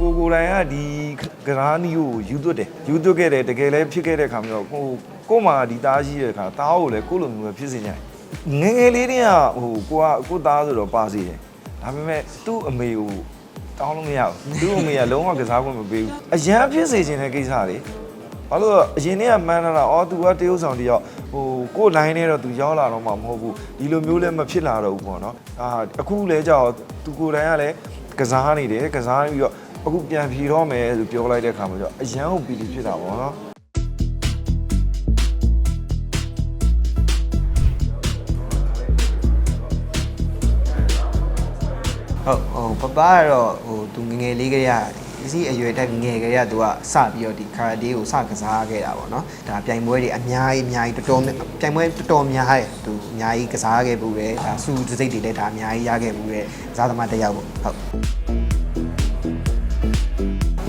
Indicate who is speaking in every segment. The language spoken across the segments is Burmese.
Speaker 1: ကိုကိုယ်တိုင်ကဒီကရားနီးကိုယူသွတ်တယ်ယူသွတ်ခဲ့တယ်တကယ်လည်းဖြစ်ခဲ့တဲ့ခါမျိုးတော့ဟိုကို့မှာဒီသားရှိတဲ့ခါသားကိုလည်းကို့လိုမျိုးပဲဖြစ်စေချင်တယ်ငယ်ငယ်လေးတည်းကဟိုကိုကကို့သားဆိုတော့ပါစေတယ်ဒါပေမဲ့သူ့အမေကိုတောင်းလို့မရဘူးသူ့အမေကလုံးဝကစားခွင့်မပေးဘူးအရန်ဖြစ်စေချင်တဲ့ကိစ္စလေဘာလို့အရင်တည်းကမှန်းလာတာအော်သူကတရုတ်ဆောင်တယောက်ဟိုကို့ line နဲ့တော့သူရောက်လာတော့မှမဟုတ်ဘူးဒီလိုမျိုးလည်းမဖြစ်လာတော့ဘူးပေါ့နော်အာအခုလဲကြောက်သူကိုယ်တိုင်ကလည်းကစားနေတယ်ကစားပြီးတော့ အခုပြန်ဖြေတော့မယ်ဆိုပြောလိုက်တဲ့ခါမှာကျတော့အရန်ကိုပီတိဖြစ်တာပေါ့နော်
Speaker 2: ဟုတ်ဟိုပပကတော့ဟိုသူငယ်ငယ်လေးကလေးကဒီစီအရွယ်တက်ငယ်ကလေးကသူကစပြီးတော့ဒီကာရာတေကိုစကစားခဲ့တာပေါ့နော်ဒါပြိုင်ပွဲတွေအများကြီးအများကြီးတော်တော်များပြိုင်ပွဲတော်တော်များတယ်သူအများကြီးကစားခဲ့ဘူးတယ်ဒါစူတစိတ်တွေလည်းဒါအများကြီးရခဲ့ဘူးတယ်ကစားသမားတစ်ယောက်ပေါ့ဟုတ်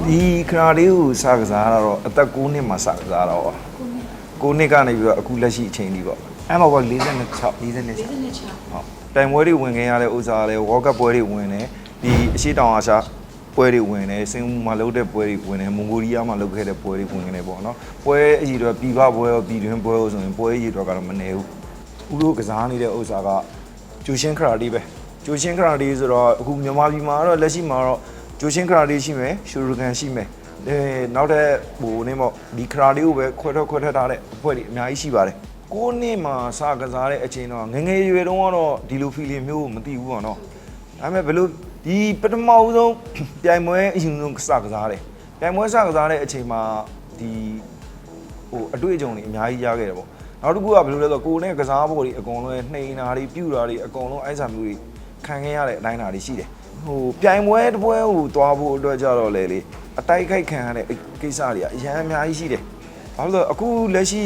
Speaker 1: ဒီခရာလေးကိုစကစားတော့အသက်9နှစ်မှာစကစားတော့9နှစ်ကနေပြီးတော့အခုလက်ရှိအချိန်ကြီးပေါ့အဲ့မှာပေါ့46
Speaker 2: 46
Speaker 1: ဟုတ်တိုင်ပွဲတွေဝင်ခင်ရတဲ့ဥစ္စာလည်း World Cup ပွဲတွေဝင်တယ်ဒီအရှိတောင်အာရှပွဲတွေဝင်တယ်စင်ကာပူမှာလုပ်တဲ့ပွဲတွေဝင်တယ်မွန်ဂိုလီးယားမှာလုပ်ခဲ့တဲ့ပွဲတွေဝင်နေတယ်ပေါ့နော်ပွဲအကြီးတော့ပြည်ပပွဲရောပြည်တွင်းပွဲရောဆိုရင်ပွဲအကြီးတော့ကတော့မနေဘူးဦးတို့ကစားနေတဲ့ဥစ္စာကကျူရှင်းခရာတီးပဲကျူရှင်းခရာတီးဆိုတော့အခုမြန်မာပြည်မှာတော့လက်ရှိမှာတော့ ကျူရှင်းခရာတီးရှိမယ်ရှူရကန်ရှိမယ်အဲနောက်တဲ့ဟိုနေမော့ဒီခရာတီးကိုပဲခွဲထွက်ခွဲထွက်ထားတဲ့အဖွဲ့တွေအများကြီးရှိပါတယ်ကိုးနှစ်မှာစကစားတဲ့အချိန်တော့ငယ်ငယ်ရွယ်တုန်းကတော့ဒီလို feeling မျိုးကိုမသိဘူးပေါ့နော်ဒါပေမဲ့ဘယ်လိုဒီပထမဦးဆုံးပြိုင်ပွဲအရင်ဆုံးစကစားတယ်ပြိုင်ပွဲစကစားတဲ့အချိန်မှာဒီဟိုအတွေ့အကြုံတွေအများကြီးရခဲ့တယ်ပေါ့နောက်တစ်ခုကဘယ်လိုလဲဆိုတော့ကိုယ်နဲ့ကစားဖို့တွေအကုန်လုံးနှိမ်နာတွေပြူတာတွေအကုန်လုံးအိုက်စာမျိုးတွေခံခဲ့ရတဲ့အတိုင်းအတာတွေရှိတယ် ဟိုပြိုင်ပွဲတစ်ပွဲကိုသွားဖို့အတွက်ကြတော့လေလေအတိုက်ခိုက်ခံရတဲ့ကိစ္စတွေကအများအများကြီးရှိတယ်ဘာလို့လဲဆိုတော့အခုလက်ရှိ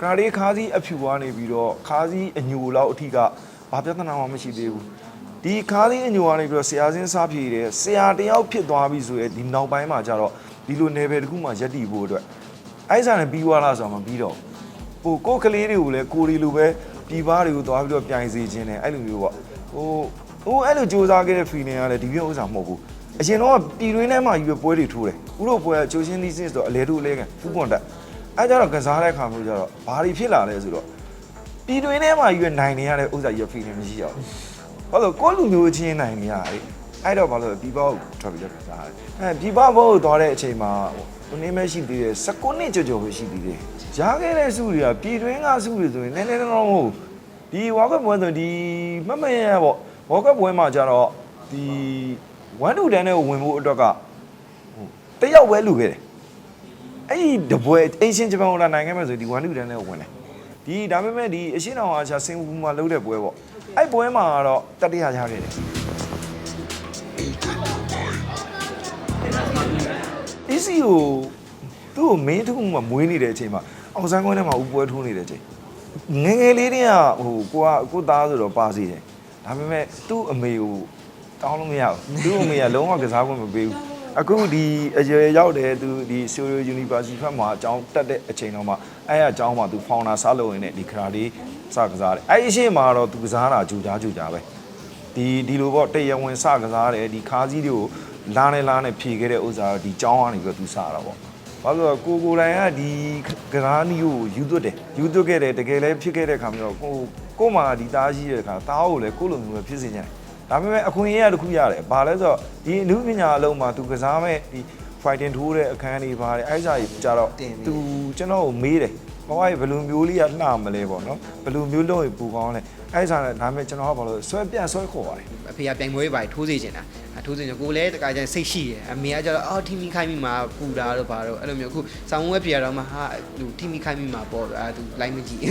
Speaker 1: ကရာလေးခါးစည်းအဖြူသွားနေပြီးတော့ခါးစည်းအညိုလောက်အထိကဘာပြဿနာမှမရှိသေးဘူးဒီခါးစည်းအညိုကနေပြီးတော့ဆရာစင်းစားဖြေတယ်ဆရာတယောက်ဖြစ်သွားပြီဆိုရင်ဒီနောက်ပိုင်းမှာကျတော့ဒီလို ਨੇ တစ်ခုမှရက်တည်ဖို့အတွက်အဲ့စားနဲ့ပြီးသွားလားဆိုတော့မပြီးတော့ဘူးဟိုကိုယ်ကလေးတွေကိုလည်းကိုရီလိုပဲပြည်ပတွေကိုသွားပြီးတော့ပြိုင်စေခြင်းတယ်အဲ့လိုမျိုးပေါ့ဟို ဟိုအဲ့လိုစူးစမ်းခဲ့တဲ့ feeling ကလည်းဒီပြဥစ္စာမဟုတ်ဘူးအရင်တော့ပြည်တွင်းထဲမှာယူရပွဲတွေထိုးတယ်ဥရောပွဲကချိုးချင်းသီးစင်းဆိုတော့အလဲတို့အလဲကန်ဖူးကွန်တက်အဲကြတော့ကစားတဲ့ခါမျိုးကြတော့ဘာတွေဖြစ်လာလဲဆိုတော့ပြည်တွင်းထဲမှာယူရနိုင်နေရတဲ့ဥစ္စာယူ feeling မရှိရဘူး။ဘာလို့ကိုယ့်လူမျိုးချင်းနိုင်နေရတယ်။အဲ့တော့ဘာလို့ပြည်ပကိုထွက်ပြီးတော့ကစားတယ်။အဲပြည်ပဘို့သွားတဲ့အချိန်မှာဟိုနည်းမရှိသေးတယ်19နှစ်ကြော်ကြော်ပဲရှိသေးတယ်။ရားခဲ့တဲ့စုတွေကပြည်တွင်းကစုတွေဆိုရင်နည်းနည်းတော့မဟုတ်ဒီဝါကပွဲဆိုဒီမမရပေါ့ ဝါကပွဲမှာကြတော့ဒီ1 to 10နဲ့ဝင်ဖို့အတွက်ကဟိုတယောက်ပဲလူခဲ့တယ်အဲ့ဒီတပွဲအင်ရှင်ဂျပန်ဟိုလာနိုင်ငံမှာဆိုဒီ1 2တန်းနဲ့ဝင်တယ်ဒီဒါပေမဲ့ဒီအရှင်းအောင်အာရှစင်ကာပူမှာလုပ်တဲ့ပွဲပေါ့အဲ့ပွဲမှာကတော့တတိယရခဲ့တယ် AC ကိုသူ့ကိုမင်းတစ်ခုမှမွေးနေတဲ့အချိန်မှာအောင်ဆန်းကွင်းထဲမှာဥပွဲထိုးနေတဲ့အချိန်ငယ်ငယ်လေးတည်းကဟိုကိုကကိုသားဆိုတော့ပါစီတယ် ဒါပေမဲ့သူ့အမေကိုတောင်းလို့မရဘူးသူ့အမေကလုံးဝကစားခွင့်မပေးဘူးအခုဒီအရွယ်ရောက်တယ်သူဒီ Soyo University ဘက်မှာအကြောင်းတက်တဲ့အချိန်တော့မှအဲ့အကြောင်းမှာသူ founder စလုပ်ရင်းနဲ့ဒီခရာဒီစကစားတယ်အဲ့အရှိမှာတော့သူကစားတာကြူကြားကြူကြားပဲဒီဒီလိုပေါ့တရားဝင်စကစားတယ်ဒီခါးစည်းတွေကိုလာနေလာနေဖြေခဲ့တဲ့ဥစ္စာတော့ဒီကြောင်းကနေပြီးတော့သူစတာပေါ့ ဘာလို့လဲဆိုတော့ကိုကိုယ်တိုင်ကဒီဂရာနီကိုယူသွတ်တယ်ယူသွတ်ခဲ့တယ်တကယ်လည်းဖြစ်ခဲ့တဲ့ခါမျိုးတော့ကိုကို့မှာဒီသားရှိတဲ့ခါသားကိုလည်းကိုယ့်လိုမျိုးပဲဖြစ်စေချင်တယ်ဒါပေမဲ့အခွင့်အရေးရတစ်ခုရတယ်။ဘာလဲဆိုတော့ဒီအမှုပညာအလုံးမှာသူကစားမဲ့ဒီ fighting ထိုးတဲ့အခန်းတွေပါတယ်အဲ့စားကြီးကြတော့သူကျွန်တော်ကိုမေးတယ်။ဘဝရဲ့ဘယ်လိုမျိုးလေးကလှမလဲပေါ့နော်။ဘယ်လိုမျိုးလုပ်ရင်ပူကောင်းလဲ။အဲ့စားနဲ့ဒါပေမဲ့ကျွန်တော်ကဘာလို့ဆွဲပြန်ဆွဲခေါ်ပါတယ်
Speaker 2: အဖေကပြိုင်ပွဲတွေပါထိုးစေချင်တာအဲထိုးစေချင်ကိုလည်းတခါကျရင်စိတ်ရှိတယ်အမေကကျတော့အော်ထီမီခိုင်းမိမှာပူတာတော့ဘာတော့အဲ့လိုမျိုးအခုဆောင်းဝဲဖေရတော့မှဟာသူထီမီခိုင်းမိမှာပေါ့အဲသူလိုက်မကြည့်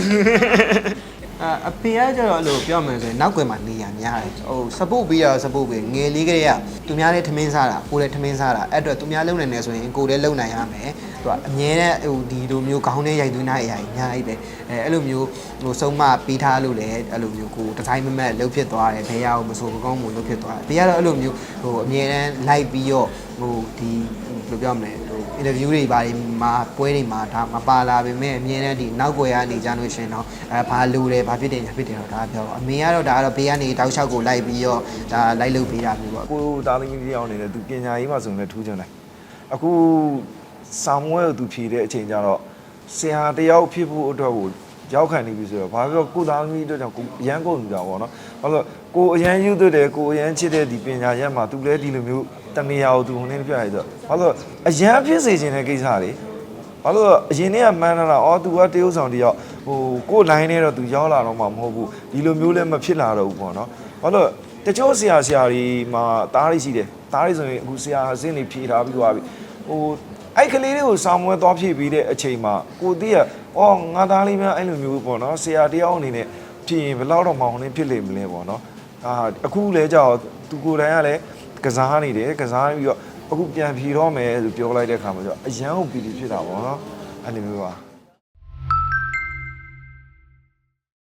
Speaker 2: အာအဖေကကျတော့အဲ့လိုပြောမယ်ဆိုရင်နောက်ွယ်မှာနေရများတယ်ဟို support ပေးရ support ပေးငယ်လေးကလေးကသူများလည်းထမင်းစားတာကိုလည်းထမင်းစားတာအဲ့အတွက်သူများလုံနိုင်နေဆိုရင်ကိုလည်းလုံနိုင်ရမယ်သူကအမြဲတမ်းဟိုဒီလိုမျိုးခေါင်းထဲရိုက်သွင်းတဲ့အရာကြီးအများကြီးပဲအဲအဲ့လိုမျိုးဟိုဆုံးမပေးထားလို့လည်းအဲ့လိုမျိုးကိုဒီဇိုင်းမမက်လှုပ်ဖြစ်သွားတယ်ဘယ်ရအောင်မဆိုကောင်းမှုလှုပ်ဖြစ်သွားတယ်ဘေးကတော့အဲ့လိုမျိုးဟိုအမြဲတမ်းလိုက်ပြီးတော့ဟိုဒီဘယ်လိုပြောမလဲဟို အင်တာဗျူးတွေဘာတွေမှာပွဲတွေမှာဒါမပါလာပေမဲ့အမြင်နဲ့ဒီနောက်ွယ်ကနေကြလို့ရှရင်တော့အဲဘာလူတယ်ဘာဖြစ်တယ်ညာဖြစ်တယ်တော့ဒါပြောပါအမေကတော့ဒါကတော့ဘေးကနေတောက်လျှောက်ကိုလိုက်ပြီးတော့ဒါလိုက်လုပ်ပေးတာမျိုးပေါ့
Speaker 1: ကိုသားသမီးတယောက်အနေနဲ့သူပညာရေးမှဆိုရင်လည်းထူးချွန်တယ်အခုဆာမွဲကိုသူဖြေတဲ့အချိန်ကျတော့ဆရာတယောက်ဖြစ်ဖို့အတွက်ကိုရောက်ခံနေပြီဆိုတော့ဘာပြောကိုသားသမီးအတွက်ကြောင့်ကိုအရန်ကုန်နေတာပေါ့နော်ဘာလို့ကိုအရန်ယူသွတ်တယ်ကိုအရန်ချစ်တဲ့ဒီပညာရက်မှာသူလည်းဒီလိုမျိုး တနေရာကိုသူဟိုနေပြရဆိုတော့ဘာလို့အရန်ဖြစ်စေခြင်းတဲ့ကိစ္စလေဘာလို့လဲအရင်နေ့ကမှန်းလာတာအော် तू ကတရုတ်ဆောင်တယောက်ဟိုကို့ line နဲ့တော့ तू ရောက်လာတော့မှမဟုတ်ဘူးဒီလိုမျိုးလည်းမဖြစ်လာတော့ဘူးပေါ့နော်ဘာလို့လဲတချို့ဆရာဆရာတွေမှာတားရရှိတယ်တားရဆိုရင်အခုဆရာအစင်းတွေဖြေထားပြီးသွားပြီဟိုအဲ့ကလေးတွေကိုစာမွဲသွားဖြည့်ပြီးတဲ့အချိန်မှာကိုတည်းကအော်ငါသားလေးများအဲ့လိုမျိုးပေါ့နော်ဆရာတယောက်အနေနဲ့ဖြည့်ရင်ဘယ်လောက်တော့မောင်းနေဖြစ်လိမ့်မလဲပေါ့နော်အာအခုလဲကြောက်သူကိုယ်တိုင်ကလည်း ကစားနေတယ်ကစားပြီးတော့အခုပြန်ဖြေတော့မယ်ဆိုပြောလိုက်တဲ့အခါမှာကျတော့အရန်ကိုပီတိဖြစ်တာပေါ့နော်အဲ့လိုမျိုးပါ